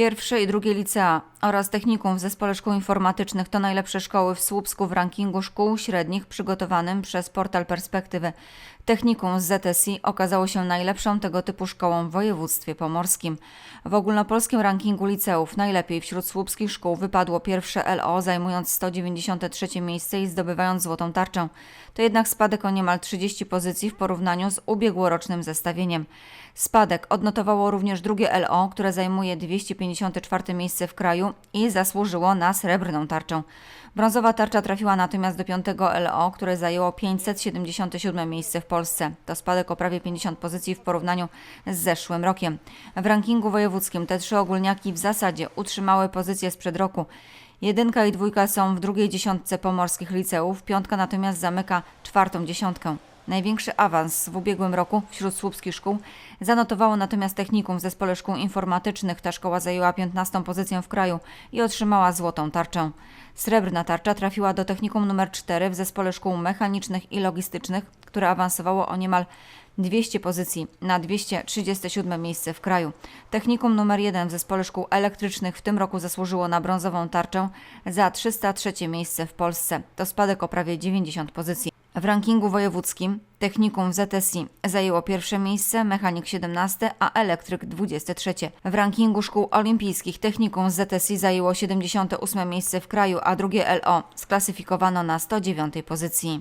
Pierwsze i drugie licea oraz technikum w Zespole Szkół Informatycznych to najlepsze szkoły w Słupsku w rankingu szkół średnich przygotowanym przez portal Perspektywy. Technikum z ZSI okazało się najlepszą tego typu szkołą w województwie pomorskim. W ogólnopolskim rankingu liceów najlepiej wśród słupskich szkół wypadło pierwsze LO, zajmując 193 miejsce i zdobywając złotą tarczę. To jednak spadek o niemal 30 pozycji w porównaniu z ubiegłorocznym zestawieniem. Spadek odnotowało również drugie LO, które zajmuje 254 miejsce w kraju i zasłużyło na srebrną tarczę. Brązowa tarcza trafiła natomiast do piątego LO, które zajęło 577 miejsce w Polsce. To spadek o prawie 50 pozycji w porównaniu z zeszłym rokiem. W rankingu wojewódzkim te trzy ogólniaki w zasadzie utrzymały pozycję sprzed roku. Jedynka i dwójka są w drugiej dziesiątce pomorskich liceów, piątka natomiast zamyka czwartą dziesiątkę. Największy awans w ubiegłym roku wśród słupskich szkół zanotowało natomiast technikum w Zespole Szkół Informatycznych. Ta szkoła zajęła 15 pozycję w kraju i otrzymała złotą tarczę. Srebrna tarcza trafiła do technikum numer 4 w Zespole Szkół Mechanicznych i Logistycznych, które awansowało o niemal 200 pozycji na 237 miejsce w kraju. Technikum numer 1 w Zespole Szkół Elektrycznych w tym roku zasłużyło na brązową tarczę za 303 miejsce w Polsce. To spadek o prawie 90 pozycji. W rankingu wojewódzkim technikum w ZSI zajęło pierwsze miejsce, mechanik 17, a elektryk 23. W rankingu szkół olimpijskich technikum z ZSI zajęło 78 miejsce w kraju, a drugie LO sklasyfikowano na 109 pozycji.